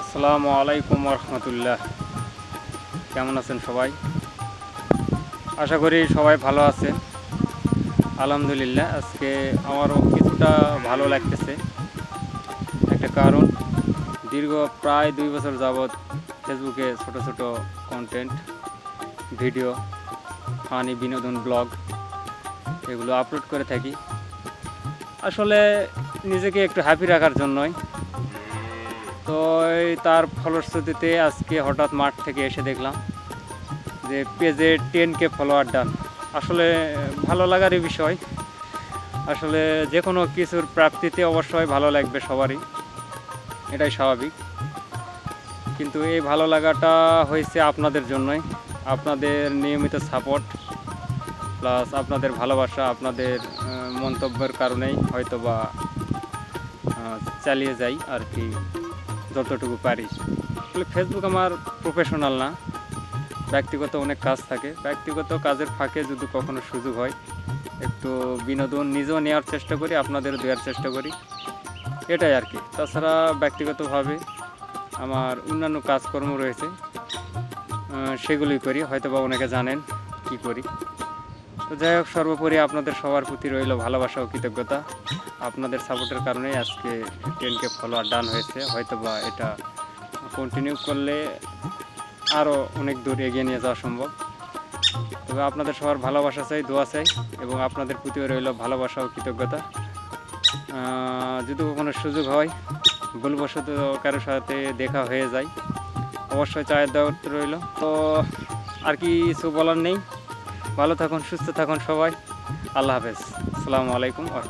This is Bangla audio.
আসসালামু আলাইকুম রহমতুল্লাহ কেমন আছেন সবাই? আশা করি সবাই ভালো আছেন। আলহামদুলিল্লাহ, আজকে আমারও কিছুটা ভালো লাগতেছে। একটা কারণ, দীর্ঘ প্রায় দুই বছর যাবৎ ফেসবুকে ছোট ছোট কন্টেন্ট ভিডিও ফানি বিনোদন ব্লগ এগুলো আপলোড করে থাকি। আসলে নিজেকে একটু হ্যাপি রাখার জন্যই তো তার ফলশ্রুতিতে আজকে হঠাৎ মাঠ থেকে এসে দেখলাম যে পেজে টেন কে ফলোয়ার ডান। আসলে ভালো লাগারই বিষয়। আসলে যে কোনো কিছুর প্রাপ্তিতে অবশ্যই ভালো লাগবে সবারই। এটাই স্বাভাবিক। কিন্তু এই ভালো লাগাটা হয়েছে আপনাদের জন্যই। আপনাদের নিয়মিত সাপোর্ট, প্লাস আপনাদের ভালোবাসা, আপনাদের মন্তব্যের কারণেই হয়তো বা চালিয়ে যাই আর কি। যতটুকু পারি। আসলে ফেসবুক আমার প্রফেশনাল না। ব্যক্তিগত অনেক কাজ থাকে। ব্যক্তিগত কাজের ফাঁকে যদি কখনো সুযোগ হয়, একটু বিনোদন নিজেও নেওয়ার চেষ্টা করি, আপনাদেরও দেওয়ার চেষ্টা করি। এটাই আর কি তাছাড়া ব্যক্তিগতভাবে আমার অন্যান্য কাজকর্ম রয়েছে। সেগুলোই করি। হয়তো বা অনেকে জানেন কি করি। তো যাই হোক, সর্বোপরি আপনাদের সবার প্রতি রইল ভালোবাসা ও কৃতজ্ঞতা। আপনাদের সাপোর্টের কারণেই আজকে টেন কে ফলোয়ার ডান হয়েছে। হয়তো বা এটা কন্টিনিউ করলে আরও অনেক দূর এগিয়ে নিয়ে যাওয়া সম্ভব। তবে আপনাদের সবার ভালোবাসা চাই, দোয়া চাই এবং আপনাদের প্রতিও রইল ভালোবাসা ও কৃতজ্ঞতা। যদি কখনো সুযোগ হয়, ভুলবশত কারোর সাথে দেখা হয়ে যায়, অবশ্যই চায়ের দাওয়াত রইল। তো আর কিছু বলার নেই। ভালো থাকুন সুস্থ থাকুন সবাই। আল্লাহ হাফেজ। আসসালামু আলাইকুম আ